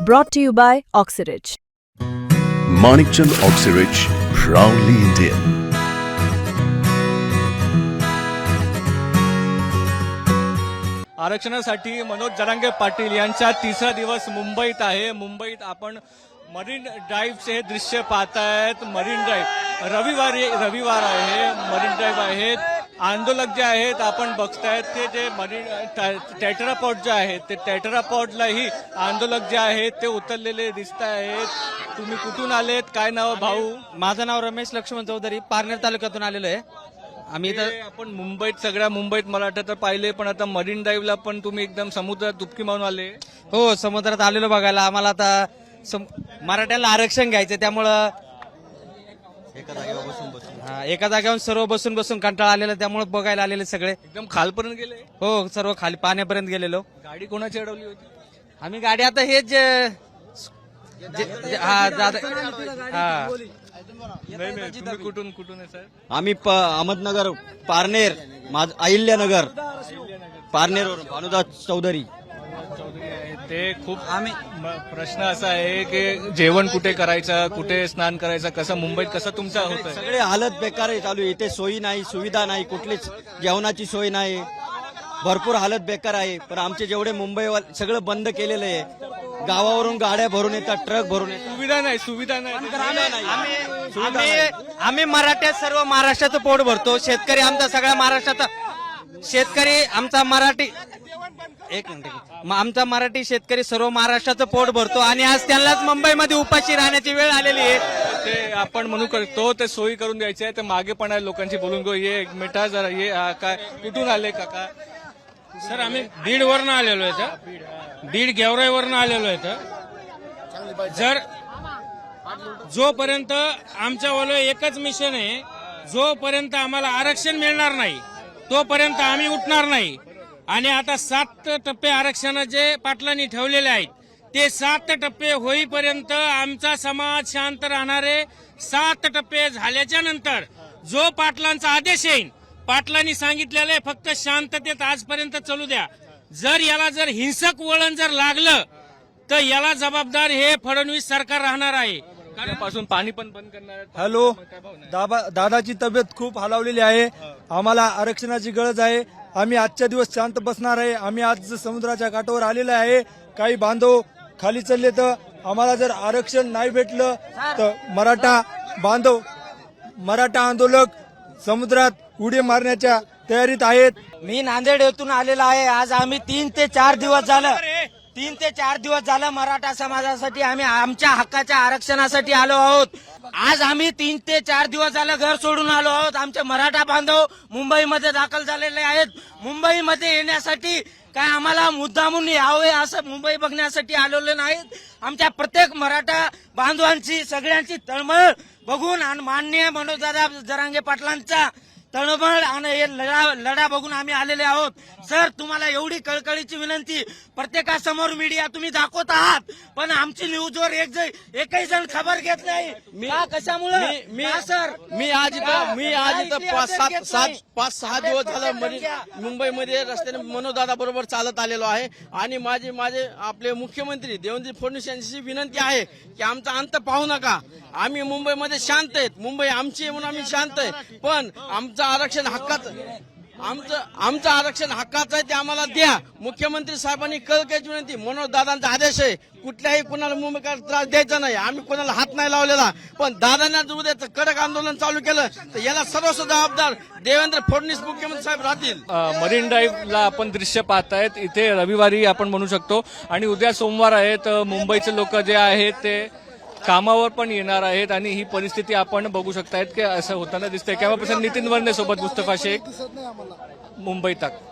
Brought to you by Oxyridge. Manikchand Oxyrich, proudly Indian. आरक्षणासाठी मनोज जरांगे पाटील यांचा तिसरा दिवस मुंबईत आहे मुंबईत आपण मरीन ड्राईव्हचे हे दृश्य पाहतायत मरीन ड्राईव्ह रविवारी रविवार आहे मरीन ड्राईव्ह आहेत आंदोलक जे आहेत आपण बघतायत ते जे मरीन टेटरापॉट जे आहेत ते टेटरापॉटलाही आंदोलक जे आहेत ते उतरलेले दिसत आहेत. तुम्ही कुठून आलेत? काय नाव भाऊ? माझं नाव रमेश लक्ष्मण चौधरी पारनेर तालुक्यातून आलेलो आहे. आम्ही इथं हे आपण मुंबईत सगळ्या मुंबईत मला वाटतं तर पाहिले पण आता मरीन ड्राईव्हला पण तुम्ही एकदम समुद्रात दुबकी मारून आले. हो समुद्रात आलेलो बघायला. आम्हाला आता सम- मराठ्याला आरक्षण घ्यायचं त्यामुळं हा, एका जागेवर सर्व बसून बसून कंटाळा आलेला त्यामुळे बघायला आलेले सगळे. एकदम खालपर्यंत गेले? हो सर्व खाली पाण्यापर्यंत गेलेलो. गाडी कोणाची अडवली होती? आम्ही गाडी आता हेच जे- जे- जे- हा जात- हा. नाही नाही तुम्ही कुठून कुठून आहे आम्ही प- अहमदनगर पारनेर माझ अहिल्यानगर. पारनेरवरून भानुदास चौधरी. ते खूप आम्ही प्रश्न असा आहे की जेवण कुठे करायचं कुठे स्नान करायचं कसं मुंबईत कसं तुमचं होतं सगळे हालत बेकार आहे चालू आहे. इथे सोयी नाही सुविधा नाही कुठलीच जेवणाची सोय नाही. भरपूर हालत बेकार आहे. पण आमचे जेवढे मुंबई सगळं बंद केलेलं आहे. गावावरून गाड्या भरून येतात ट्रक भरून येतात. सुविधा नाही सुविधा नाही. आम्ही आम्ही मराठ्यात सर्व महाराष्ट्राचं पोट भरतो. शेतकरी आमचा सगळ्या महाराष्ट्राचा शेतकरी आमचा मराठी एक मिनिट एक मिनिट. म- आमचा मराठी शेतकरी सर्व महाराष्ट्राचं पोट भरतो आणि आज त्यांनाच मुंबईमध्ये उपाशी राहण्याची वेळ आलेली आहे ते आपण म्हणू करतो ते सोयी करून द्यायचे आहे ते मागे पण आहे लोकांची बोलून गो ये एक मिठा जरा ये काय कुठून आले काका सर आम्ही बीड वरनं आलेलो आहे इथं. बीड गेवराईवरनं आलेलो आहे. जर जोपर्यंत आमच्या वालं एकच मिशन आहे जोपर्यंत आम्हाला आरक्षण मिळणार नाही तोपर्यंत आम्ही उठणार नाही आणि आता सात टप्पे आरक्षणाचे पाटलांनी ठेवलेले आहेत ते सात टप्पे होईपर्यंत आमचा समाज शांत राहणारे सात टप्पे झाल्याच्यानंतर जो पाटलांचा आदेश येईल पाटलांनी सांगितलेलं आहे फक्त शांततेत आजपर्यंत चालू द्या. जर याला जर हिंसक वळण जर लागलं तर याला जबाबदार हे फडणवीस सरकार राहणार आहे. कारण पासून पाणी पण बंद करणार. हॅलो दाबा दादाची तब्येत खूप हलावलेली आहे. आम्हाला आरक्षणाची गरज आहे. आम्ही आजच्या दिवस शांत बसणार आहे. आम्ही आज समुद्राच्या काठावर आलेलो आहे. काही बांधव खाली चालले तर आम्हाला जर आरक्षण नाही भेटलं तर मराठा बांधव मराठा आंदोलक समुद्रात उडी मारण्याच्या तयारीत आहेत. मी नांदेड येथून आलेला आहे. आज आम्ही तीन ते चार दिवस झालं तीन ते चार दिवस झालं मराठा समाजासाठी आम्ही आमच्या हक्काच्या आरक्षणासाठी आलो आहोत. आज आम्ही तीन ते चार दिवस झालं घर सोडून आलो आहोत. आमचे मराठा बांधव मुंबईमध्ये दाखल झालेले आहेत. मुंबईमध्ये येण्यासाठी काय आम्हाला मुद्दामून यावे असं मुंबई बघण्यासाठी आलेले नाहीत. आमच्या प्रत्येक मराठा बांधवांची सगळ्यांची तळमळ बघून आणि मान्य मनोजदादा जरांगे पाटलांचा तळमळ आणि हे लढा लढा बघून आम्ही आलेले आहोत. सर तुम्हाला एवढी कळकळीची विनंती. प्रत्येकासमोर मीडिया तुम्ही दाखवत आहात. पण आमची न्यूजवर एक जण एकही जण खबर घेत नाही. का? कशामुळे? मी सर? मी आज इथं मी आज इथं पाच सात सात पाच सहा दिवस झालं मुंबईमध्ये रस्त्याने मनोदादा बरोबर चालत आलेलो आहे. आणि माझे माझे आपले मुख्यमंत्री देवेंद्र फडणवीस यांची विनंती आहे की आमचा अंत पाहू नका. आम्ही मुंबईमध्ये शांत आहेत. मुंबई आमची म्हणून आम्ही शांत आहे. पण आमचं आमचं आरक्षण हक्काचं आमचं आमचं आरक्षण हक्काचं आहे ते आम्हाला द्या. मुख्यमंत्री साहेबांनी कळकळीची विनंती. मनोज दादांचा आदेश आहे. कुठल्याही कुणाला मुंबईकर त्रास द्यायचा नाही. आम्ही कोणाला हात नाही लावलेला. पण दादांना जर उद्या कडक आंदोलन चालू केलं तर याला सर्वस्व जबाबदार देवेंद्र फडणवीस मुख्यमंत्री साहेब राहतील. मरीन ड्राईव्हला आपण दृश्य पाहतायत. इथे रविवारी आपण म्हणू शकतो. आणि उद्या सोमवार आहे तर मुंबईचे लोक जे आहेत ते कामावर पण येणार आहेत आणि ही परिस्थिती आपण बघू शकतायत की असं होताना दिसतंय. कॅमेरा पर्सन नितीन वर्णे सोबत मुस्तफा शेख. मुंबई तक.